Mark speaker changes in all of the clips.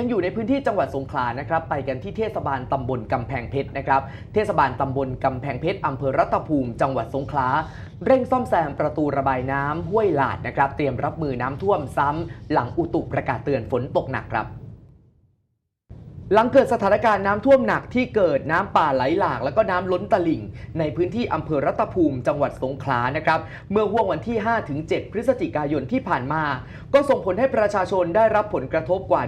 Speaker 1: ยังอยู่ในพื้นที่จังหวัดสงขลานะครับ ไปกันที่เทศบาลตำบลกำแพงเพชรนะครับ เทศบาลตำบลกำแพงเพชรอำเภอรัตภูมิ จังหวัดสงขลา เร่งซ่อมแซมประตูระบายน้ำห้วยหลาดนะครับ เตรียมรับมือน้ำท่วมซ้ำหลังอุตุประกาศเตือนฝนตกหนักครับ หลังเกิดสถานการณ์น้ำท่วมหนักที่เกิดน้ำป่าไหลหลาก แล้วก็น้ำล้นตลิ่ง ในพื้นที่อำเภอรัตภูมิจังหวัดสงขลานะครับ เมื่อห่วงวันที่ 5-7 พฤศจิกายนที่ผ่านมา ก็ส่งผลให้ประชาชนได้รับผลกระทบกว่า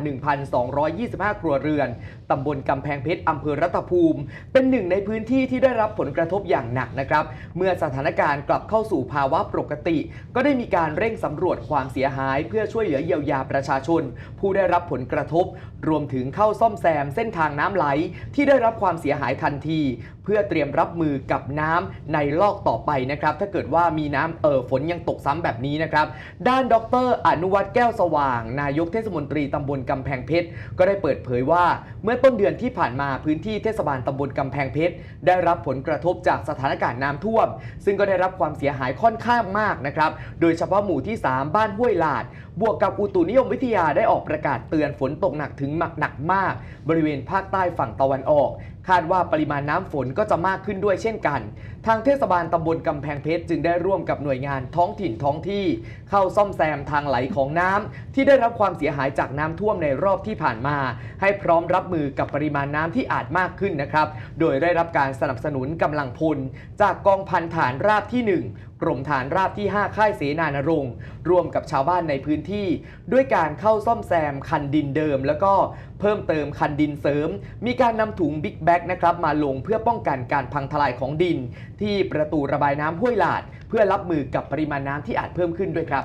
Speaker 1: 1,225 ครัวเรือนตำบลกำแพงเพชรอำเภอรัตภูมิ เป็นหนึ่งในพื้นที่ที่ได้รับผลกระทบอย่างหนักนะครับ เมื่อสถานการณ์กลับเข้าสู่ภาวะปกติ ก็ได้มีการเร่งสำรวจความเสียหาย เพื่อช่วยเหลือเยียวยาประชาชน ผู้ได้รับผลกระทบ รวมถึงเข้าซ่อมแซมเส้นทางน้ำไหลที่ได้รับความเสียหายทันที พื่อเตรียมรับมือกับน้ำในลอกต่อไปนะครับ ถ้าเกิดว่ามีน้ำเอ่อฝนยังตกซ้ำแบบนี้นะครับ ด้านดร อนุวัฒน์แก้วสว่าง นายกเทศมนตรีตำบลกำแพงเพชรก็ได้เปิดเผยว่า เมื่อต้นเดือนที่ผ่านมาพื้นที่เทศบาลตำบลกำแพงเพชรได้รับผลกระทบจากสถานการณ์น้ำท่วม ซึ่งก็ได้รับความเสียหายค่อนข้างมากนะครับ โดยเฉพาะหมู่ที่ 3 บ้านห้วยลาด บวกกับอุตุนิยมวิทยาได้ออกประกาศเตือนฝนตกหนักถึงหนักหนักมาก บริเวณภาคใต้ฝั่งตะวันออกคาดว่าปริมาณน้ำฝนก็จะมากขึ้นด้วยเช่นกัน ทางเทศบาลตำบลกำแพงเพชรจึงได้ร่วมกับหน่วยงานท้องถิ่นท้องที่ เข้าซ่อมแซมทางไหลของน้ำที่ได้รับความเสียหายจากน้ำท่วมในรอบที่ผ่านมา ให้พร้อมรับมือกับปริมาณน้ำที่อาจมากขึ้นนะครับ โดยได้รับการสนับสนุนกำลังพลจากกองพันฐานราบที่ 1 กรมฐานราบที่ 5 ค่ายเสนานรงค์ร่วมกับชาวบ้านในพื้นที่ ด้วยการเข้าซ่อมแซมคันดินเดิม แล้วก็เพิ่มเติมคันดินเสริม มีการนำถุงบิ๊กแบ็กนะครับมาลงเพื่อป้องกันการพังทลายของดิน ที่ประตูระบายน้ำห้วยหลาด เพื่อรับมือกับปริมาณน้ำที่อาจเพิ่มขึ้นด้วยครับ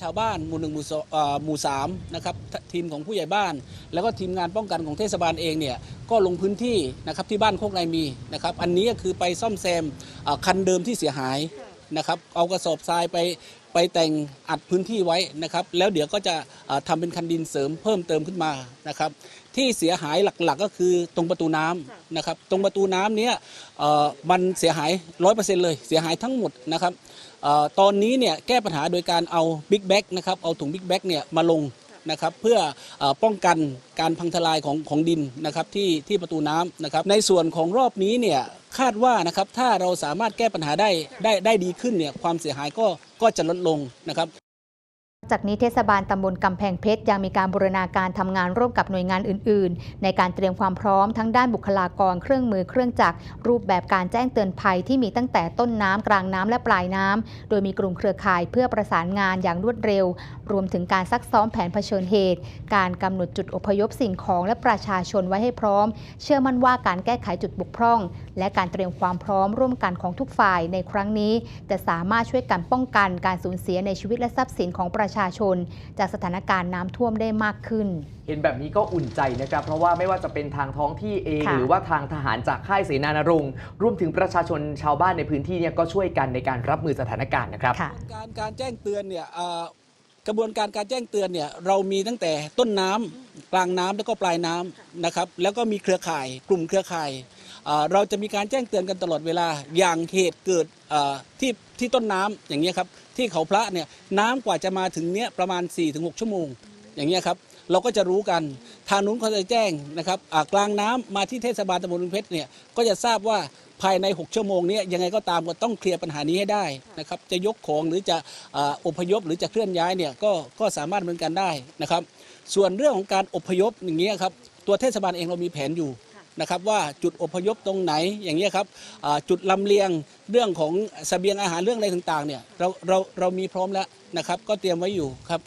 Speaker 2: ชาวบ้านหมู่หนึ่งหมู่สองหมู่สามนะครับทีมของผู้ใหญ่บ้าน แล้วก็ทีมงานป้องกันของเทศบาลเองเนี่ยก็ลงพื้นที่นะครับที่บ้านโคกนายมีนะครับอันนี้ก็คือไปซ่อมแซมคันเดิมที่เสียหายนะครับเอากระสอบทรายไปไปแต่งอัดพื้นที่ไว้นะครับแล้วเดี๋ยวก็จะเอ่อทำเป็นคันดินเสริมเพิ่มเติมขึ้นมานะครับ ที่เสียหายหลักๆก็คือตรงประตูน้ำนะครับ ตรงประตูน้ำเนี้ยเอ่อมันเสียหายร้อยเปอร์เซ็นต์เลย เสียหายทั้งหมดนะครับเอ่อตอนนี้เนี่ยแก้ปัญหาโดยการเอาบิ๊กแบ็กนะครับ เอาถุงบิ๊กแบ็กเนี่ยมาลงนะครับเพื่อเออป้องกันการพังทลายของของดินนะครับที่ที่ประตูน้ำนะครับ ในส่วนของรอบนี้เนี่ยคาดว่านะครับถ้าเราสามารถแก้ปัญหาได้ได้ได้ดีขึ้นเนี่ยความเสียหายก็ก็จะลดลงนะครับ
Speaker 3: จากนี้เทศบาลตำบลกำแพงเพชรยังมีการบูรณาการทำงานร่วมกับหน่วยงานอื่น ๆ ในการเตรียมความพร้อมทั้งด้านบุคลากรเครื่องมือเครื่องจักรรูปแบบการแจ้งเตือนภัยที่มีตั้งแต่ต้นน้ำกลางน้ำและปลายน้ำโดยมีกลุ่มเครือข่ายเพื่อประสานงานอย่างรวดเร็ว รวมถึงการซักซ้อมแผนเผชิญเหตุ การกำหนดจุดอพยพสิ่งของและประชาชนไว้ให้พร้อม เชื่อมั่นว่าการแก้ไขจุดบกพร่อง และการเตรียมความพร้อมร่วมกันของทุกฝ่ายในครั้งนี้ จะสามารถช่วยกันป้องกันการสูญเสียในชีวิตและทรัพย์สินของประชาชน จากสถานการณ์น้ำท่วมได้มากขึ้น
Speaker 1: เห็นแบบนี้ก็อุ่นใจนะครับ เพราะว่าไม่ว่าจะเป็นทางท้องที่เอง
Speaker 3: ค่ะ
Speaker 1: หรือว่าทางทหารจากค่ายเสนานรงค์รวมถึงประชาชนชาวบ้านในพื้นที่เนี่ยก็ช่วยกันในการรับมือสถานการณ์นะครับ
Speaker 3: ค่ะ
Speaker 2: การการแจ้งเตือนเนี่ยเอ่อกระบวนการการแจ้งเตือนเนี่ยเรามีตั้งแต่ต้นน้ำกลางน้ำแล้วก็ปลายน้ำนะครับแล้วก็มีเครือข่ายกลุ่มเครือข่าย เราจะมีการแจ้งเตือนกันตลอดเวลาอย่างเหตุเกิดที่ที่ต้นน้ำอย่างเงี้ยครับที่เขาพระเนี่ยน้ำกว่าจะมาถึงเนี้ยประมาณ 4-6 ชั่วโมง อย่างเงี้ยครับเราก็จะรู้กันทางนู้นเขาจะแจ้งนะครับกลางน้ำมาที่เทศบาลตำบลลุงเพชรเนี่ยก็จะทราบว่าภายใน 6 ชั่วโมงนี้ยังไงก็ตามก็ต้องเคลียร์ปัญหานี้ให้ได้นะครับจะยกของหรือจะอ่าอพยพหรือจะเคลื่อนย้ายเนี่ยก็ก็สามารถดำเนินการได้นะครับ ส่วนเรื่องของการอพยพอย่างเงี้ยครับตัวเทศบาลเองเรามีแผนอยู่ นะครับว่าจุดอพยพตรงไหนอย่างเงี้ยครับจุดลำเลียงเรื่องของเสบียงอาหารเรื่องอะไรต่างๆเนี่ยเราเราเรามีพร้อมแล้วนะครับก็เตรียมไว้อยู่ครับ